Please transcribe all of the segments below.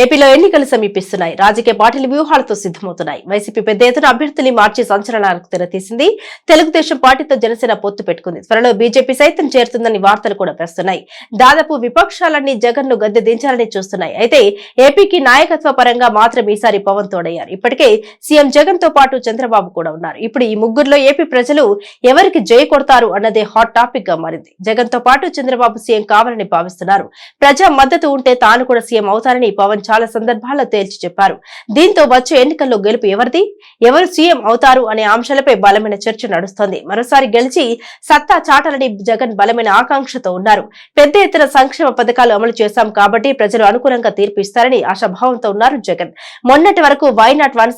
ఏపీలో ఎన్నికలు సమీపిస్తున్నాయి. రాజకీయ పార్టీలు వ్యూహాలతో సిద్ధమవుతున్నాయి. వైసీపీ పెద్ద ఎత్తున అభ్యర్థుల్ని మార్చి సంచలనాలకు తెరతీసింది. తెలుగుదేశం పార్టీతో జనసేన పొత్తు పెట్టుకుంది. త్వరలో బీజేపీ సైతం చేరుతుందని వార్తలు కూడా వస్తున్నాయి దాదాపు విపక్షాలన్నీ జగన్ను గద్దె దించాలని చూస్తున్నాయి. అయితే ఏపీకి నాయకత్వ పరంగా మాత్రం ఈసారి పవన్ తోడయ్యారు. ఇప్పటికే సీఎం జగన్తో పాటు చంద్రబాబు కూడా ఉన్నారు. ఇప్పుడు ఈ ముగ్గురులో ఏపీ ప్రజలు ఎవరికి జయ కొడతారు అన్నదే హాట్ టాపిక్గా మారింది. జగన్తో పాటు చంద్రబాబు సీఎం కావాలని భావిస్తున్నారు. ప్రజా మద్దతు ఉంటే తాను కూడా సీఎం అవుతారని పవన్ చాలా సందర్భాల్లో తేల్చి చెప్పారు. దీంతో వచ్చే ఎన్నికల్లో గెలుపు ఎవరిది? ఎవరు సీఎం అవుతారు అనే అంశాలపై బలమైన చర్చ నడుస్తోంది. మరోసారి గెలిచి సత్తా చాటాలని జగన్ బలమైన ఆకాంక్షతో ఉన్నారు. పెద్ద ఎత్తున సంక్షేమ పథకాలు అమలు చేశాం కాబట్టి ప్రజలు అనుకూలంగా తీర్పు ఇస్తారని ఆశాభావంతో ఉన్నారు జగన్. మొన్నటి వరకు వై నాట్ వన్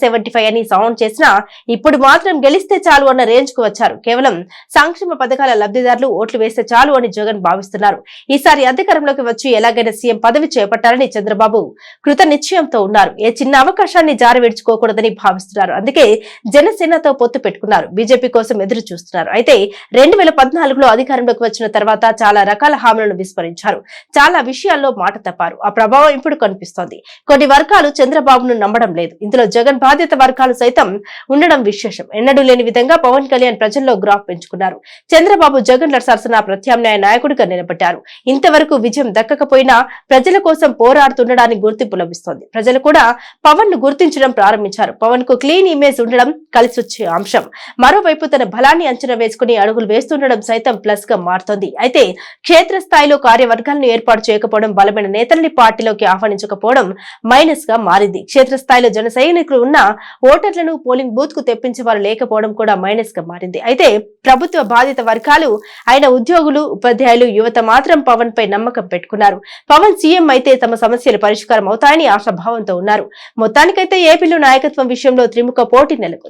అని సౌండ్ చేసినా ఇప్పుడు మాత్రం గెలిస్తే చాలు అన్న రేంజ్కు వచ్చారు. కేవలం సంక్షేమ పథకాల లబ్దిదారులు ఓట్లు వేస్తే చాలు అని జగన్ భావిస్తున్నారు. ఈసారి అధికారంలోకి వచ్చి ఎలాగైనా సీఎం పదవి చేపట్టాలని చంద్రబాబు కృత నిశ్చయంతో ఉన్నారు. ఏ చిన్న అవకాశాన్ని జారవిడ్చుకోకూడదని భావిస్తున్నారు. అందుకే జనసేనతో పొత్తు పెట్టుకున్నారు. బీజేపీ కోసం ఎదురు చూస్తున్నారు. అయితే రెండు వేల పద్నాలుగులో అధికారంలోకి వచ్చిన తర్వాత చాలా రకాల హామీలను విస్మరించారు. చాలా విషయాల్లో మాట తప్పారు. ఆ ప్రభావం ఇప్పుడు కనిపిస్తోంది. కొన్ని వర్గాలు చంద్రబాబును నమ్మడం లేదు. ఇందులో జగన్ బాధ్యత వర్గాలు సైతం ఉండడం విశేషం. ఎన్నడూ లేని విధంగా పవన్ కళ్యాణ్ ప్రజల్లో గ్రాఫ్ పెంచుకున్నారు. చంద్రబాబు జగన్ సరసన ప్రత్యామ్నాయ నాయకుడిగా నిలబడ్డారు. ఇంతవరకు విజయం దక్కకపోయినా ప్రజల కోసం పోరాడుతుండడానికి గుర్తింపు లభిస్తోంది. ప్రజలు కూడా పవన్ను గుర్తించడం ప్రారంభించారు. పవన్కు క్లీన్ ఇమేజ్ ఉండడం కలిసి వచ్చే అంశం. మరోవైపు తన బలాన్ని అంచనా వేసుకుని అడుగులు వేస్తుండడం సైతం ప్లస్గా మారుతోంది. అయితే క్షేత్రస్థాయిలో కార్యవర్గాలను ఏర్పాటు చేయకపోవడం బలమైన నేతల్ని పార్టీలోకి ఆహ్వానించకపోవడం మైనస్గా మారింది. క్షేత్రస్థాయిలో జన సైనికులు ఉన్న ఓటర్లను పోలింగ్ బూత్కు తెప్పించే వారు లేకపోవడం కూడా మైనస్గా మారింది. అయితే ప్రభుత్వ బాధిత వర్గాలు అయిన ఉద్యోగులు ఉపాధ్యాయులు యువత మాత్రం పవన్ పై నమ్మకం పెట్టుకున్నారు. పవన్ సీఎం అయితే తమ సమస్యలు పరిష్కారం అవుతాయని ఆశాభావంతో ఉన్నారు. మొత్తానికైతే ఏపీలో నాయకత్వం విషయంలో త్రిముఖ పోటీ నెలకొంది.